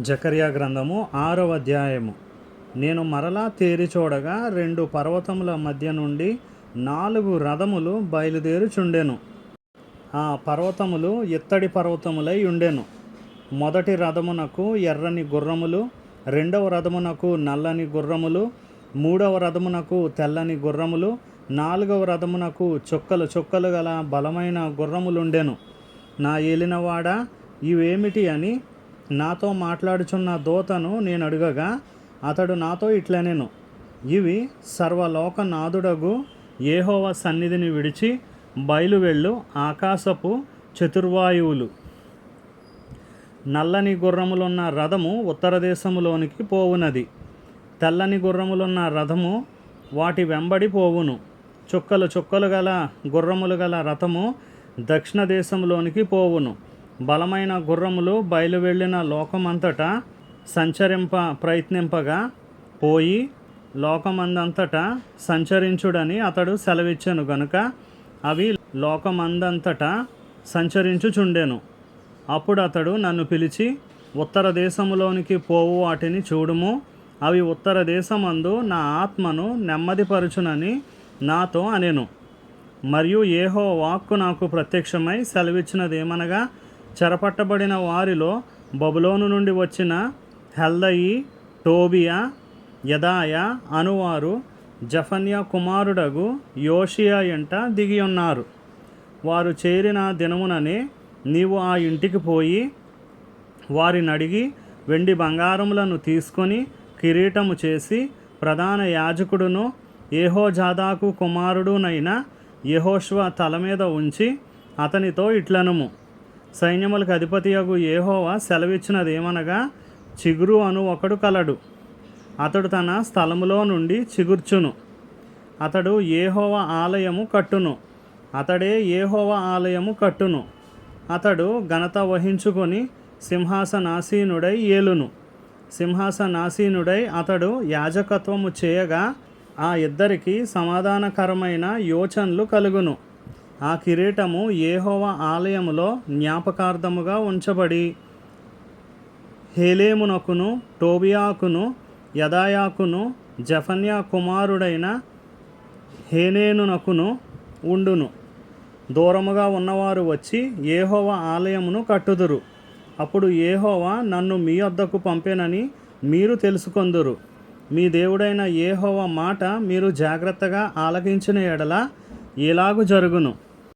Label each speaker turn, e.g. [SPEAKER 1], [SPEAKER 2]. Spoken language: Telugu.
[SPEAKER 1] జకర్యా గ్రంథము ఆరవ అధ్యాయము. నేను మరలా తేరి చూడగా రెండు పర్వతముల మధ్య నుండి నాలుగు రథములు బయలుదేరుచుండెను. ఆ పర్వతములు ఇత్తడి పర్వతములై ఉండెను. మొదటి రథమునకు ఎర్రని గుర్రములు రెండవ రథమునకు నల్లని గుర్రములు మూడవ రథమునకు తెల్లని గుర్రములు నాలుగవ రథమునకు చుక్కలు చుక్కలు గల బలమైన గుర్రములుండెను. నా ఏలినవాడా ఇవేమిటి అని నాతో మాట్లాడుచున్న దోతను నేను అడుగగా అతడు నాతో ఇట్లనెను. ఇవి సర్వలోకనాథుడగు ఏహోవ సన్నిధిని విడిచి బయలువెళ్ళు ఆకాశపు చతుర్వాయువులు. నల్లని గుర్రములున్న రథము ఉత్తర దేశములోనికి పోవునది. తెల్లని గుర్రములున్న రథము వాటి వెంబడి పోవును. చుక్కలు చుక్కలు గల గుర్రములు గల రథము దక్షిణ దేశంలోనికి పోవును. బలమైన గుర్రములు బయలువెళ్ళిన లోకమంతటా సంచరింప ప్రయత్నింపగా పోయి లోకమందంతటా సంచరించుడని అతడు సెలవిచ్చాను గనుక అవి లోకమందంతటా సంచరించుచుండెను. అప్పుడు అతడు నన్ను పిలిచి ఉత్తర దేశములోనికి పోవు వాటిని చూడుము. అవి ఉత్తర దేశమందు నా ఆత్మను నెమ్మదిపరచునని నాతో అనెను. మరియు ఏహో వాక్కు నాకు ప్రత్యక్షమై సెలవిచ్చినదేమనగా చెరపట్టబడిన వారిలో బబులోను నుండి వచ్చిన హెల్దయి టోబియా యదాయ అనువారు జఫన్యా కుమారుడగు యోషియా ఎంట దిగి ఉన్నారు. వారు చేరిన దినముననే నీవు ఆ ఇంటికి పోయి వారిని అడిగి వెండి బంగారములను తీసుకొని కిరీటము చేసి ప్రధాన యాజకుడును ఏహోజాదాకు కుమారుడునైన యహోష్వ తల మీద ఉంచి అతనితో ఇట్లనుము. సైన్యములకు అధిపతియగు ఏహోవా సెలవిచ్చినదేమనగా చిగురు అను ఒకడు కలడు. అతడు తన స్థలములో నుండి చిగుర్చును. అతడు ఏహోవ ఆలయము కట్టును. అతడే ఏహోవ ఆలయము కట్టును. అతడు ఘనత వహించుకొని సింహాసనాసీనుడై ఏలును. సింహాసనాసీనుడై అతడు యాజకత్వము చేయగా ఆ ఇద్దరికి సమాధానకరమైన యోచనలు కలుగును. ఆ కిరీటము ఏహోవ ఆలయములో జ్ఞాపకార్థముగా ఉంచబడి హేలేమునకును టోబియాకును యదాయాకును జఫన్యా కుమారుడైన హేనేనునకును ఉండును. దూరముగా ఉన్నవారు వచ్చి ఏహోవ ఆలయమును కట్టుదురు. అప్పుడు ఏహోవా నన్ను మీ వద్దకు పంపేనని మీరు తెలుసుకొందురు. మీ దేవుడైన ఏహోవ మాట మీరు జాగ్రత్తగా ఆలకించిన ఎడల ఎలాగు జరుగును.